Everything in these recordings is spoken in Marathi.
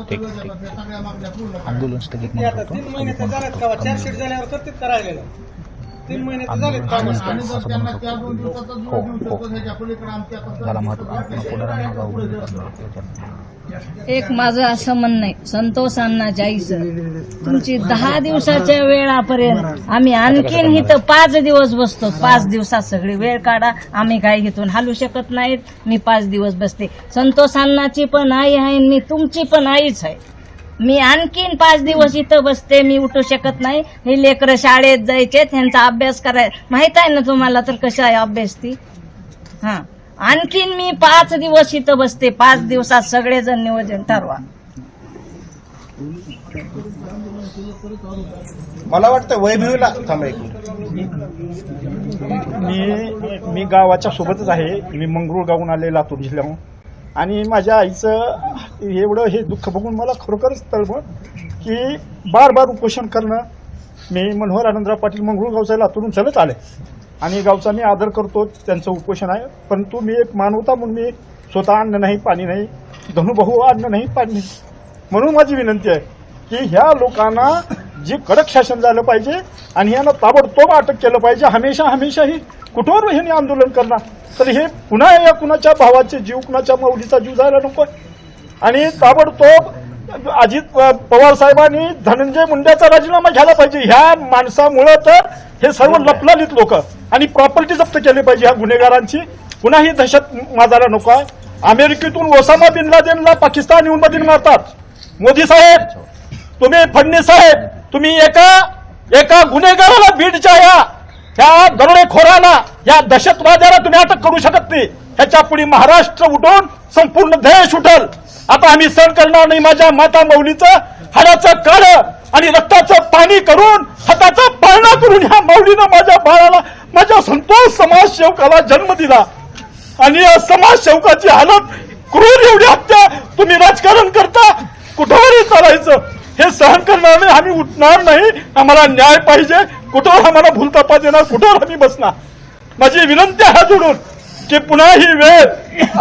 ठीक ठीक आंदोलन स्थगित ते. म्हणून आता करतो तीन महिने हो हो. महत्त्व एक माझं असं म्हणणं आहे. संतोष अण्णा जाईचं तुमची दहा दिवसाच्या वेळापर्यंत आम्ही आणखीन इथं पाच दिवस बसतो. पाच दिवसात सगळी वेळ काढा. आम्ही काय घेतून हालू शकत नाहीत. मी पाच दिवस बसते. संतोष अण्णाची पण आई आहे आणि मी तुमची पण आईच आहे. मी आणखीन पाच दिवस इथं बसते मी उठू शकत नाही. हे लेकरं शाळेत जायचे त्यांचा अभ्यास कराय माहीत आहे ना तुम्हाला तर कशा आहे अभ्यास ती? हा. आणखीन मी पाच दिवस इथं बसते पाच दिवसात सगळेजण नियोजन ठरवा. मला वाटतं वैभवीला थांबा एक मिनिट. मी मी गावाच्या सोबतच आहे. मी मंगरूळ गावून आले लातूर जिल्ह्याहून. आणि माझ्या आईचं एवढं हे दुःख बघून मला खरोखरच तळमळ की बार बार उपोषण करणं. मी मनोहर आनंदराव पाटील मंगरूळ लातूरून चलत आले. आणि गावचा मी आदर करतो त्यांचं उपोषण आहे. परंतु मी एक मानवता म्हणून मी स्वतः अन्न नाही पाणी नाही धनुभाऊ अन्न नाही पाणी नाही. म्हणून माझी विनंती आहे की ह्या लोकांना जे कडक शासन झालं पाहिजे आणि यांना ताबडतोब अटक केलं पाहिजे. हमेशा हमेशा ही कुठवर ह्यांनी आंदोलन करणार? तर हे पुन्हा या कुणाच्या भावाचे जीव कुणाच्या माऊलीचा जीव जायला नको. आणि ताबडतोब अजित पवार साहेबांनी धनंजय मुंड्याचा राजीनामा घ्यायला पाहिजे. ह्या माणसामुळं तर हे सर्व लपलालीत लोक. आणि प्रॉपर्टी जप्त केली पाहिजे ह्या गुन्हेगारांची. पुन्हा ही दहशत माजायला नको आहे. अमेरिकेतून ओसामा बिन लादेनला पाकिस्तान येऊन मारतात. मोदी साहेब तुम्ही फडणवीस साहेब तुम्ही एका एका गुन्हेगाराला बीडच्या या त्या दरोडेखोराला या दहशतवाद्याला तुम्ही अटक करू शकत नाही. ह्याच्या पुढे महाराष्ट्र उठून संपूर्ण देश उठल. आता आम्ही सण करणार नाही माझ्या माता मौलीचं. हाडाचं काळ आणि रक्ताचं पाणी करून हाताचा पाळणा करून ह्या मौलीनं माझ्या बाळाला माझ्या संतोष समाजसेवकाला जन्म दिला. आणि या समाजसेवकाची हालत क्रूर एवढी हत्या तुम्ही राजकारण करता. कुठवरही चालायचं. हे सहन करणार नाही आम्ही उठणार नाही. आम्हाला न्याय पाहिजे. कुठं आम्हाला भूलतापा देणार? कुठं आम्ही बसणार? माझी विनंती हा जोडून की पुन्हा ही वेळ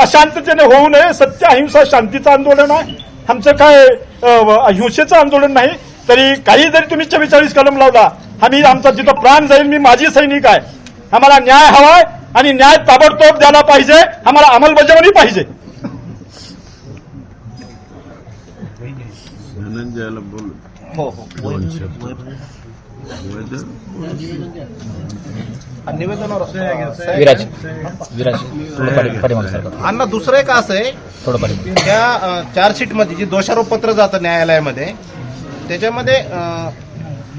अशांततेने होऊ नये. सत्य अहिंसा शांतीचं आंदोलन आहे. आमचं काय अहिंसेचं हिंसेचं आंदोलन नाही. तरी काही जरी तुम्ही चव्वेचाळीस कलम लावला आम्ही आमचा जिथं प्राण जाईल मी माझी सैनिक आहे. आम्हाला न्याय हवाय आणि न्याय ताबडतोब द्यायला पाहिजे. आम्हाला अंमलबजावणी पाहिजे. थोडं पाठी पाठीमागे. सरका अण्णा दुसरं एक असं आहे. त्या चार्जशीटमध्ये जे दोषारोप पत्र जातं न्यायालयामध्ये त्याच्यामध्ये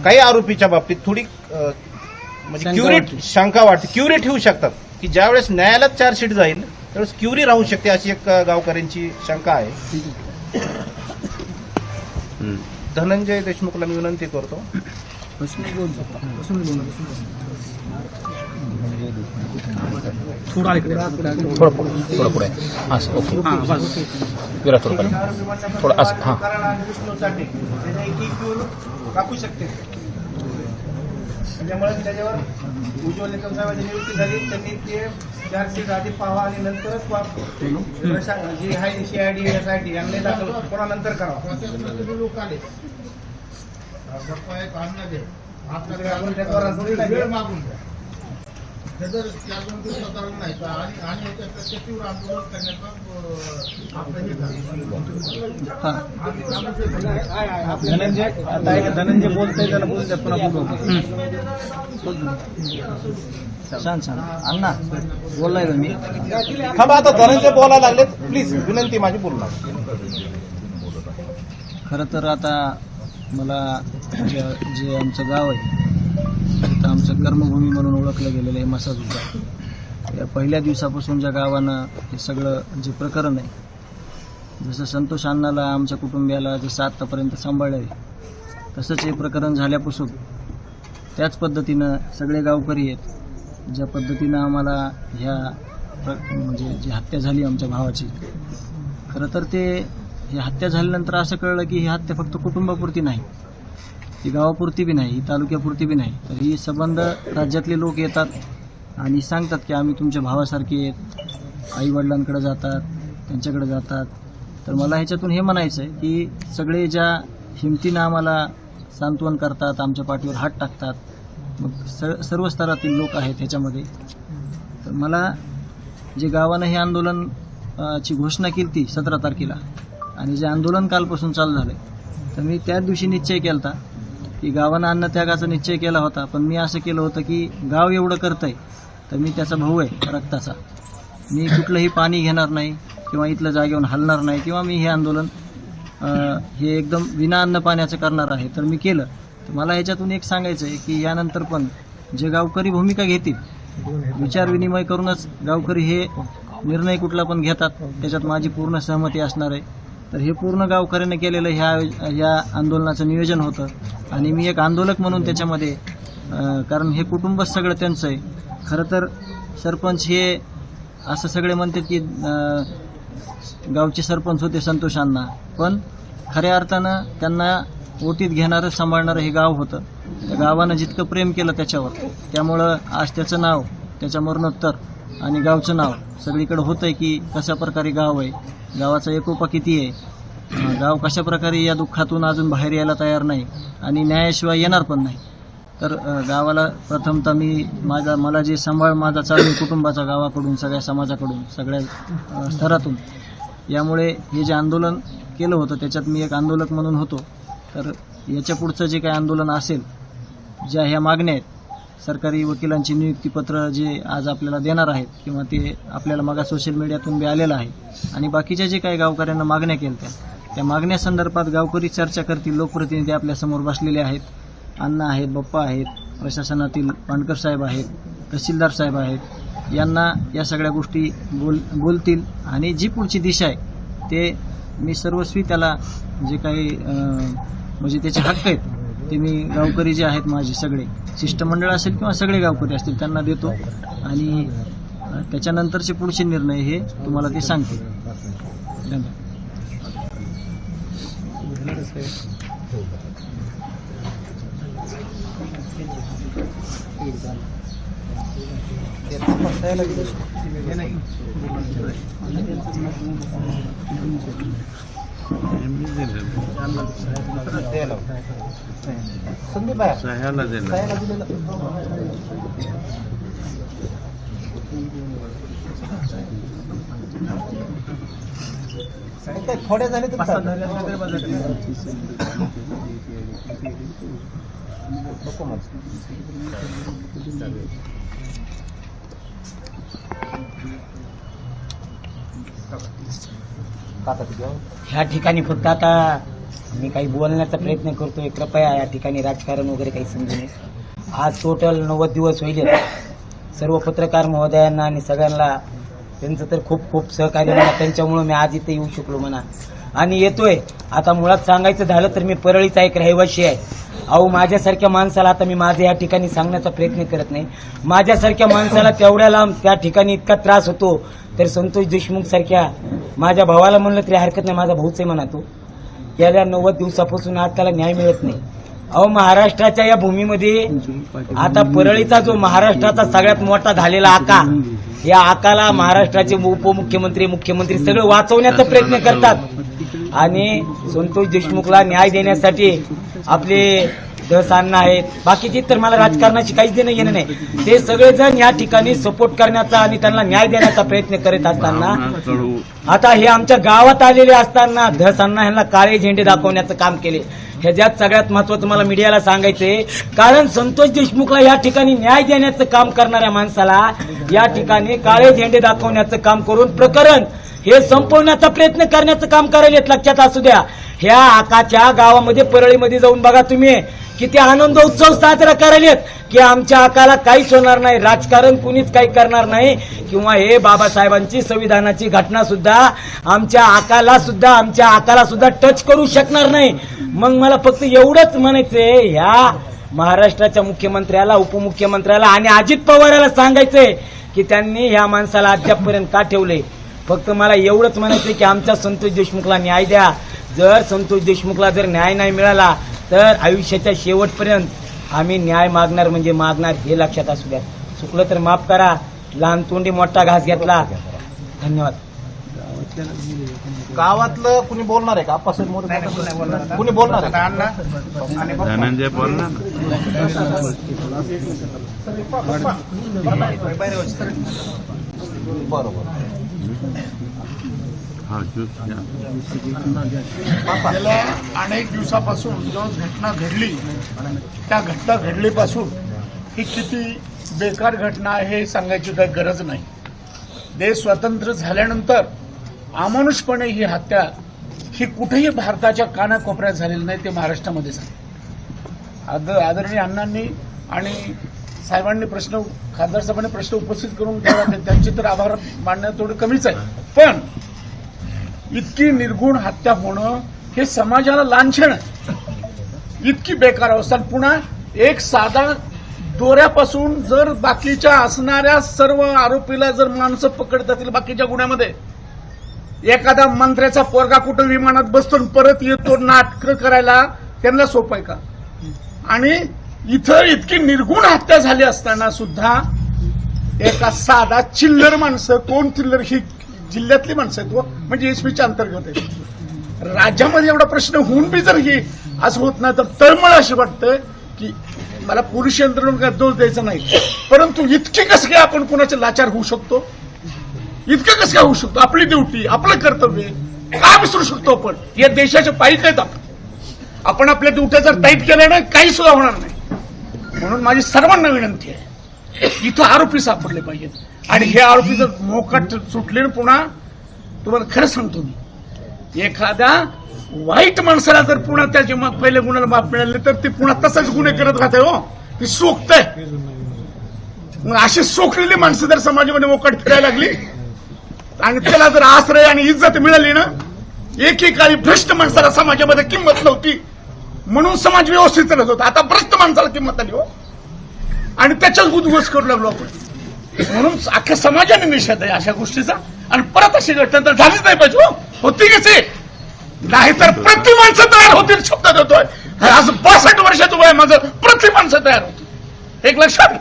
काही आरोपीच्या बाबतीत थोडी म्हणजे क्युरिट शंका वाटते. क्युरी ठेवू शकतात. की ज्यावेळेस न्यायालयात चार्जशीट जाईल त्यावेळेस क्युरी राहू शकते अशी एक गावकऱ्यांची शंका आहे. धनंजय देशमुखला मी विनंती करतो थोडं पुढं थोडं पुढे असं ओके विराज थोडं पाठी थोडं असं हां राखू शकते त्याच्यामुळे त्याच्यावर उज्ज्वल निकम साहेबांची नियुक्ती झाली. त्यांनी ते चार सीट आधी पाहावा आणि नंतरच जी आहे सीआयडी एसआयडी यांनी दाखल पुन्हा नंतर करावं. नाही. धनंजय आता एक धनंजय बोलतोय त्याला बोलू द्या पुन्हा बोलू छान छान. अण्णा बोललाय का मी? थांबा आता धनंजय बोलायला लागले प्लीज विनंती माझी बोलू नका. खरं तर आता मला जे जे आमचं गाव आहे तिथं आमचं कर्मभूमी म्हणून ओळखलं गेलेलं आहे मसाजूचा या पहिल्या दिवसापासून ज्या गावानं हे सगळं जे प्रकरण आहे जसं संतोष अण्णाला आमच्या कुटुंबियाला जसं आत्तापर्यंत सांभाळलं आहे तसंच हे प्रकरण झाल्यापासून त्याच पद्धतीनं सगळे गावकरी आहेत ज्या पद्धतीनं आम्हाला ह्या प्र- म्हणजे जी हत्या झाली आमच्या भावाची. खरं तर ते ही हत्या झाल्यानंतर असं कळलं की ही हत्या फक्त कुटुंबापुरती नाही. ही गावापुरती बी नाही ही तालुक्यापुरती बी नाही. तर ही संबंध राज्यातले लोक येतात आणि सांगतात की आम्ही तुमच्या भावासारखे आहेत आईवडिलांकडे जातात त्यांच्याकडे जातात. तर मला ह्याच्यातून हे म्हणायचं आहे की सगळे ज्या हिमतीनं आम्हाला सांत्वन करतात आमच्या पाठीवर हात टाकतात मग स सर्व स्तरातील लोक आहेत ह्याच्यामध्ये. तर मला जे गावानं हे आंदोलन ची घोषणा केली ती सतरा तारखेला आणि जे आंदोलन कालपासून चालू झालंय तर मी त्याच दिवशी निश्चय केला होता की गावानं अन्नत्यागाचा निश्चय केला होता पण मी असं केलं होतं की गाव एवढं करतंय तर मी त्याचा भाऊ आहे रक्ताचा. मी कुठलंही पाणी घेणार नाही किंवा इथलं जागेवरून हलणार नाही किंवा मी हे आंदोलन हे एकदम विना अन्न पाण्याचं करणार आहे तर मी केलं. तर मला याच्यातून एक सांगायचं आहे की यानंतर पण जे गावकरी भूमिका घेतील विचार विनिमय करूनच गावकरी हे निर्णय कुठला पण घेतात त्याच्यात माझी पूर्ण सहमती असणार आहे. तर हे पूर्ण गावकऱ्यांनी केलेलं ह्या ह्या आंदोलनाचं नियोजन होतं. आणि मी एक आंदोलक म्हणून त्याच्यामध्ये कारण हे कुटुंबच सगळं त्यांचं आहे. खरं तर सरपंच हे असं सगळे म्हणतात की गावचे सरपंच होते संतोष अण्णा. पण खऱ्या अर्थानं त्यांना ओटीत घेणारं सांभाळणारं हे गाव होतं. त्या गावानं जितकं प्रेम केलं त्याच्यावर. त्यामुळं आज त्याचं नाव त्याच्या मरणोत्तर आणि गावचं नाव. सगळीकडे होतंय की कशा प्रकारे गाव आहे गावाचा एकोपा किती आहे गाव कशा प्रकारे या दुःखातून अजून बाहेर यायला तयार नाही आणि न्यायाशिवाय येणार पण नाही. तर गावाला प्रथमतः मी माझा मला जे सांभाळ माझा चालू कुटुंबाचा गावाकडून सगळ्या समाजाकडून सगळ्या स्तरातून. यामुळे हे जे आंदोलन केलं होतं त्याच्यात मी एक आंदोलक म्हणून होतो. तर याच्या पुढचं जे काही आंदोलन असेल ज्या ह्या मागण्या आहेत सरकारी वकिलांची नियुक्तीपत्र जे आज आपल्याला देणार आहेत किंवा ते आपल्याला मागा सोशल मीडियातून बी आलेलं आहे. आणि बाकीच्या जे काही गावकऱ्यांना मागण्या केल्या त्या त्या मागण्यासंदर्भात गावकरी चर्चा करतील. लोकप्रतिनिधी आपल्यासमोर बसलेले आहेत. अण्णा आहेत बप्पा आहेत प्रशासनातील पांडकर साहेब आहेत तहसीलदार साहेब आहेत. यांना या सगळ्या गोष्टी बोल बोलतील. आणि जी पुढची दिशा आहे ते मी सर्वस्वी त्याला जे काही म्हणजे त्याचे हक्क आहेत ते मी गावकरी जे आहेत माझे सगळे शिष्टमंडळ असेल किंवा सगळे गावकरी असतील त्यांना देतो. आणि त्याच्यानंतरचे पुढचे निर्णय हे तुम्हाला ते सांगते धन्यवाद. संदीप आहे सह्याला देणार थोडे झाले तर ह्या ठिकाणी फक्त आता मी काही बोलण्याचा प्रयत्न करतोय. कृपया या ठिकाणी राजकारण वगैरे काही समजू नये. आज टोटल नव्वद दिवस होईल. सर्व पत्रकार महोदयांना आणि सगळ्यांना त्यांचं तर खूप खूप सहकार्य म्हणा. त्यांच्यामुळे मी आज इथे येऊ शकलो म्हणा. आणि येतोय. आता मुळात सांगायचं झालं तर मी परळीचा एक रहिवाशी आहे. अहो माझ्यासारख्या माणसाला आता मी माझं या ठिकाणी सांगण्याचा प्रयत्न करत नाही. माझ्यासारख्या माणसाला तेवढ्या लांब त्या ठिकाणी इतका त्रास होतो. तर संतोष देशमुख सारख्या माझ्या भावाला म्हणलं तरी हरकत नाही माझा भाऊच आहे म्हणा तो. गेल्या नव्वद दिवसापासून आज त्याला न्याय मिळत नाही. अहो महाराष्ट्राच्या या भूमीमध्ये आता परळीचा जो महाराष्ट्राचा सगळ्यात मोठा झालेला आका या आकाला महाराष्ट्राचे उपमुख्यमंत्री मुख्यमंत्री सगळं वाचवण्याचा प्रयत्न करतात. आणि संतोष देशमुखला न्याय देण्यासाठी आपले दसांना आहेत. बाकीचे तर मला राजकारणाशी काहीच देणं घेणं नाही. ते सगळेजण या ठिकाणी सपोर्ट करण्याचा आणि त्यांना न्याय देण्याचा प्रयत्न करीत असताना आता हे आमच्या गावात आलेले असताना दसांना ह्यांना काळे झेंडे दाखवण्याचं काम केले. ह्याच्यात सगळ्यात महत्वाचं मला मीडियाला सांगायचंय कारण संतोष देशमुखला या ठिकाणी न्याय देण्याचं काम करणाऱ्या माणसाला या ठिकाणी काळे झेंडे दाखवण्याचं काम करून प्रकरण हे संपवण्याचा प्रयत्न करण्याचं काम करायला लक्षात असू द्या. ह्या आकाच्या गावामध्ये परळीमध्ये जाऊन बघा तुम्ही. किती आनंद उत्सव साजरा करायलेत की आमच्या आकाला काहीच होणार नाही. राजकारण कुणीच काही करणार नाही. किंवा हे बाबासाहेबांची संविधानाची घटना सुद्धा आमच्या आकाला सुद्धा आमच्या आकाला सुद्धा टच करू शकणार नाही. मग मला फक्त एवढंच म्हणायचंय ह्या महाराष्ट्राच्या मुख्यमंत्र्याला उपमुख्यमंत्र्याला आणि अजित पवाराला सांगायचंय की त्यांनी ह्या माणसाला अद्यापपर्यंत का ठेवले फक्त मला एवढंच म्हणायचंय की आमच्या संतोष देशमुखला न्याय द्या. जर संतोष देशमुखला जर न्याय नाही मिळाला तर आयुष्याच्या शेवटपर्यंत आम्ही न्याय मागणार म्हणजे मागणार हे लक्षात असू द्या. चुकलं तर माफ करा. लहान तोंडी मोठा घास घेतला. धन्यवाद. गावातलं कुणी बोलणार आहे का? कुणी बोलणार आहे? धनंजय बोलला ना? बरोबर. गेल्या अनेक दिवसापासून जो घटना घडली त्या घटना घडलीपासून ही किती बेकार घटना आहे हे सांगायची काही गरज नाही. देश स्वतंत्र झाल्यानंतर अमानुषपणे ही हत्या ही कुठेही भारताच्या कानाकोपऱ्यात झालेली नाही ते महाराष्ट्रामध्ये झाली. आद आदरणीय अण्णांनी आणि साहेबांनी प्रश्न खासदार साहेबांनी प्रश्न उपस्थित करून ठेवला त्यांचे तर आभार मानणं थोडं कमीच आहे. पण इतकी निर्गुण हत्या होणं हे समाजाला लांछन इतकी बेकार अवस्था. पुन्हा एक साधा दोऱ्यापासून जर बाकीच्या असणाऱ्या सर्व आरोपीला जर माणसं पकडत असतील बाकीच्या गुन्ह्यामध्ये एखादा मंत्र्याचा पोरगा कुठं विमानात बसतो आणि परत येतो नाटकं करायला त्यांना सोपं आहे का? आणि इथं इतकी निर्गुण हत्या झाली असताना सुद्धा एका साधा चिल्लर माणसं कोण चिल्लर? ही जिल्ह्यातली माणसं आहेत व म्हणजे एसपीच्या अंतर्गत आहे राज्यामध्ये एवढा प्रश्न होऊन बी जर ही असं होत नाही तर तळमळ अशी वाटतं की मला पोलीस यंत्रणा काय दोष द्यायचा नाही. परंतु इतके कसं काय आपण कुणाचे लाचार होऊ शकतो? इतकं कसं काय होऊ शकतो? आपली ड्युटी आपलं कर्तव्य का विसरू शकतो आपण? या देशाच्या पायीच आहेत आपण आपण आपल्या ड्युट्या जर टाईट केल्या ना काही सुद्धा होणार नाही. म्हणून माझी सर्वांना विनंती आहे. इथं आरोपी सापडले पाहिजेत. आणि हे आरोपी जर मोकाट सुटले ना पुन्हा तुम्हाला खरं सांगतो मी. एखाद्या वाईट माणसाला जर पुन्हा त्याचे मग पहिले गुन्ह्याला माफ मिळाले तर ते पुन्हा तसंच गुन्हे करत राहते हो. ती आहे. मग अशी सोखलेली माणसं जर समाजामध्ये मोकाट फिरायला लागली आणि त्याला जर आश्रय आणि इज्जत मिळाली ना एकेकाळी भ्रष्ट माणसाला समाजामध्ये किंमत नव्हती. म्हणून समाज व्यवस्थित चालत होता. आता भ्रष्ट माणसाला किंमत आली हो. आणि त्याच्याच उद्ध्वस्त करू लागलो आपण. म्हणून अख्ख्या समाजाने निषेध आहे अशा गोष्टीचा. आणि परत अशी घटना तर झालीच नाही पाहिजे हो. होती कसे नाहीतर प्रति माणसं तयार होतील शब्द देतोय आज बासष्ट वर्षाचं वय आहे माझं प्रति माणसं तयार होतील. एक लक्षात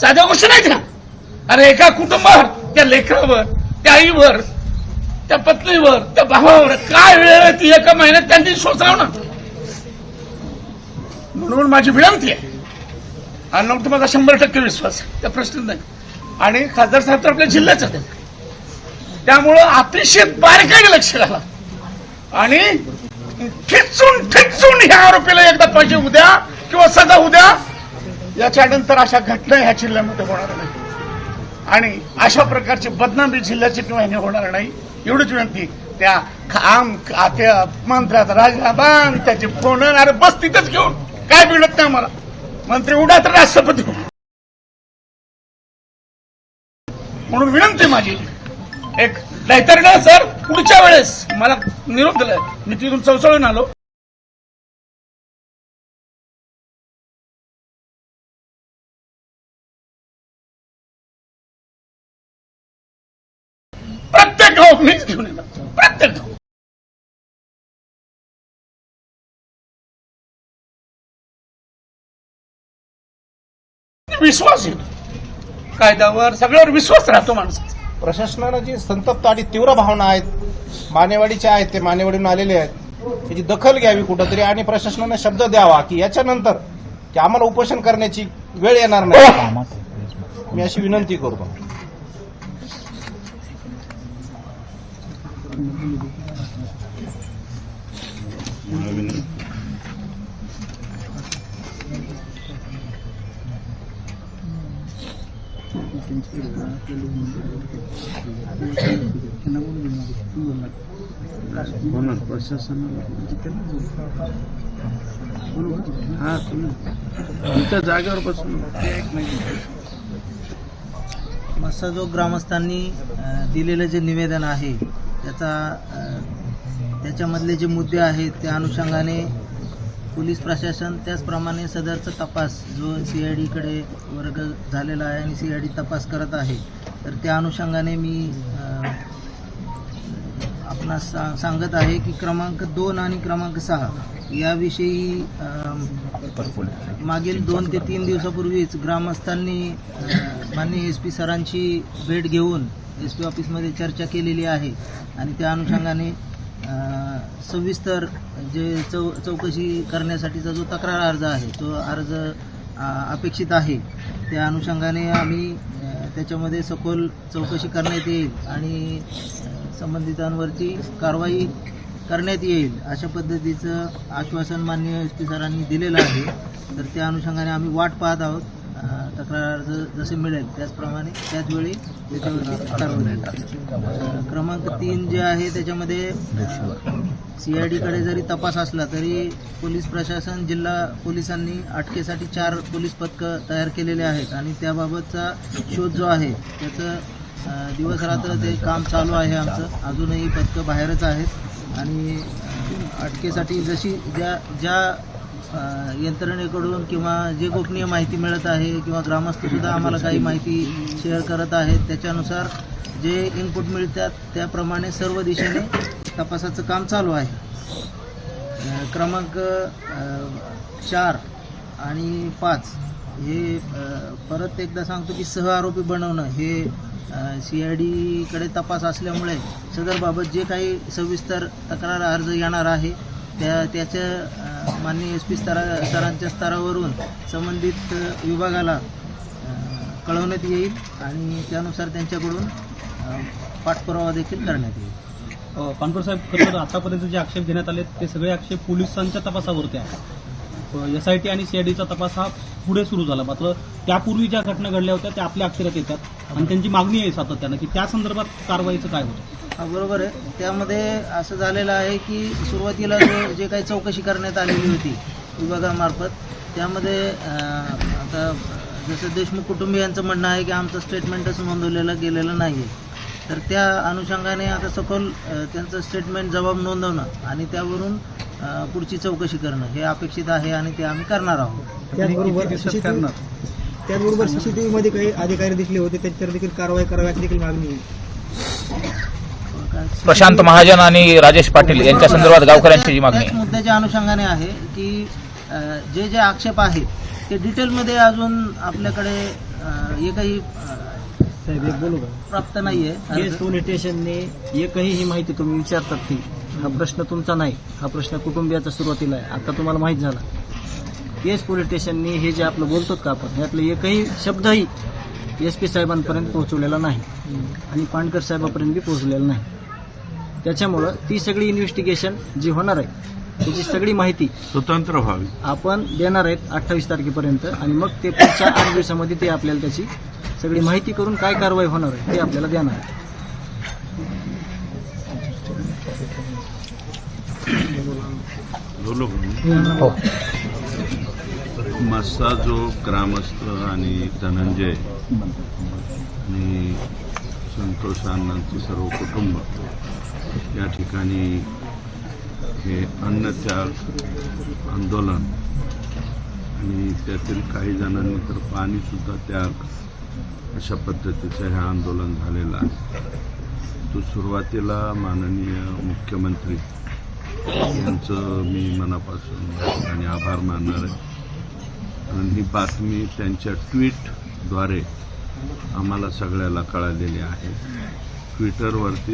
साध्या गोष्टी नाही ना. अरे एका कुटुंबावर त्या लेकरावर त्या आईवर त्या पत्नीवर त्या भावावर काय वेळ ती एका महिन्यात त्यांनी सोचाव म्हणून माझी विनंती आहे. आणि मग तुम्हाला शंभर टक्के विश्वास त्या प्रश्न नाही. आणि खासदार साहेब तर आपल्या जिल्ह्याच आहेत त्यामुळं अतिशय बारकाईने लक्ष घाला. आणि ठिचून ठिचून ह्या आरोपीला एकदा पाहिजे उद्या किंवा सदा उद्या. याच्यानंतर अशा घटना ह्या जिल्ह्यामध्ये होणार नाही. आणि अशा प्रकारची बदनामी जिल्ह्याची किंवा ह्याने होणार नाही. एवढीच विनंती. त्या खाम का- त्या मंत्र्याचा त्याचे फोन अरे बस तिथंच घेऊन. काय मिळत नाही मला. मंत्री उडा तर राष्ट्रपती म्हणून विनंती माझी. एक नाहीतर ना सर पुढच्या वेळेस मला निरोप दिलाय. मी तिथून चौचळून आलो. प्रत्येक गाव मीच घेऊन येणार. प्रत्येक गाव विश्वास येतो कायद्यावर सगळ्यावर विश्वास राहतो माणसाचा प्रशासनानं जी संतप्त आणि तीव्र भावना आहेत मानेवाडीच्या आहेत ते मानेवाडीहून आलेले आहेत त्याची दखल घ्यावी कुठंतरी आणि प्रशासनानं शब्द द्यावा की याच्यानंतर की आम्हाला उपोषण करण्याची वेळ येणार नाही. मी अशी विनंती करतो. नवीन हो ना प्रशासनाला. हा तुमच्या जागेवर बसून. मसा जो ग्रामस्थांनी दिलेलं जे निवेदन आहे त्याचा त्याच्यामधले जे मुद्दे आहेत त्या अनुषंगाने पोलीस प्रशासन त्याचप्रमाणे सदरचा तपास जो सी आय डीकडे वर्ग झालेला आहे आणि सी आय डी तपास करत आहे तर त्या अनुषंगाने मी आपणास सा सांगत आहे की क्रमांक दोन आणि क्रमांक सहा याविषयी मागील दोन ते तीन दिवसापूर्वीच ग्रामस्थांनी अ, माननीय एस पी सरांची भेट घेऊन एस पी ऑफिसमध्ये चर्चा केलेली आहे. आणि त्या अनुषंगाने सविस्तर जे चौ चौकशी करण्यासाठीचा जो तक्रार अर्ज आहे तो अर्ज अपेक्षित आहे त्या अनुषंगाने आम्ही त्याच्यामध्ये सखोल चौकशी करण्यात येईल आणि संबंधितांवरती कारवाई करण्यात येईल अशा पद्धतीचं आश्वासन माननीय एस पी सरांनी दिलेलं आहे. तर त्या अनुषंगाने आम्ही वाट पाहत आहोत. तक्रार अर्ज जसे मिळेल त्याचप्रमाणे त्याच वेळी त्याच्यावरती कारवाई क्रमांक तीन जे आहे त्याच्यामध्ये सी आय डीकडे जरी तपास असला तरी पोलीस प्रशासन जिल्हा पोलिसांनी अटकेसाठी चार पोलीस पथकं तयार केलेले आहेत. आणि त्याबाबतचा शोध जो आहे त्याचं दिवस रात्र ते काम चालू आहे आमचं अजूनही पथकं बाहेरच आहेत. आणि अटकेसाठी जशी ज्या ज्या यंत्रणेकडून किंवा जे गोपनीय माहिती मिळत आहे किंवा ग्रामस्थ सुद्धा आम्हाला काही माहिती शेअर करत आहेत त्याच्यानुसार जे इनपुट मिळतात त्याप्रमाणे सर्व दिशेने तपासाचं काम चालू आहे. क्रमांक चार आणि पाच हे परत एकदा सांगतो की सह आरोपी बनवणं हे सी आय डीकडे तपास असल्यामुळे सदरबाबत जे काही सविस्तर तक्रार अर्ज येणार आहे त्या त्याच्या माननीय एस पी स्तरा स्तरांच्या स्तरावरून संबंधित विभागाला कळवण्यात येईल आणि त्यानुसार त्यांच्याकडून पाठपुरावा देखील करण्यात येईल. पानपूर साहेब खरं तर आतापर्यंत जे आक्षेप घेण्यात आले ते सगळे आक्षेप पोलिसांच्या तपासावरती आहेत. एस आय टी आणि सीआयडीचा तपास हा पुढे सुरू झाला. मात्र त्यापूर्वी ज्या घटना घडल्या होत्या त्या आपल्या अक्षरात येतात. आणि त्यांची मागणी आहे सातत्यानं की त्या संदर्भात कारवाईचं काय होतं. हा बरोबर आहे. त्यामध्ये असं झालेलं आहे की सुरुवातीला जो जे काही चौकशी करण्यात आलेली होती विभागामार्फत त्यामध्ये आता जसं देशमुख कुटुंबियांचं म्हणणं आहे की आमचं स्टेटमेंटच नोंदवलेलं गेलेलं नाही आहे तर त्या अनुषंगाने आता सखोल त्यांचं स्टेटमेंट जबाब नोंदवणं आणि त्यावरून पुढची चौकशी करणं हे अपेक्षित आहे आणि ते आम्ही करणार आहोत. त्याचबरोबर त्याचबरोबर सीसीटीव्ही मध्ये काही अधिकारी दिसले होते त्याच्यावर देखील कारवाई कराव्याची देखील मागणी प्रशांत महाजन आणि राजेश पाटील यांच्या संदर्भात गावकऱ्यांची जी मागणी मुद्द्याच्या अनुषंगाने आहे की जे जे आक्षेप आहेत ते डिटेलमध्ये अजून आपल्याकडे एकही साहेब एक बोलू का? प्राप्त नाहीये. केस पोलीस स्टेशनने एकही ही माहिती तुम्ही विचारतात ती हा प्रश्न तुमचा नाही हा प्रश्न कुटुंबियाचा सुरुवातीला आहे. आता तुम्हाला माहीत झाला. केस पोलीस स्टेशनने हे जे आपलं बोलतो का आपण यातलं एकही शब्दही एस पी साहेबांपर्यंत पोहोचवलेला नाही. आणि पाणकर साहेबापर्यंत बी पोहोचलेला नाही. त्याच्यामुळं ती सगळी इन्व्हेस्टिगेशन जी होणार आहे त्याची सगळी माहिती स्वतंत्र व्हावी. आपण देणार आहेत अठ्ठावीस तारखेपर्यंत. आणि मग ते पुढच्या आठ दिवसामध्ये ते आपल्याला त्याची सगळी माहिती करून काय कारवाई होणार आहे ते आपल्याला देणार आहे. बोलो हो. मस्सा जो ग्रामस्थ आणि धनंजय आणि संतोष अण्णांचे सर्व कुटुंब या ठिकाणी हे अन्नत्याग आंदोलन आणि त्यातील काही जणांनी तर पाणीसुद्धा त्याग अशा पद्धतीचं हे आंदोलन झालेलं आहे. तो सुरुवातीला माननीय मुख्यमंत्री यांचं मी मनापासून आणि आभार मानणार आहे. कारण ही बातमी त्यांच्या ट्विटद्वारे आम्हाला सगळ्याला कळालेली आहे. ट्विटरवरती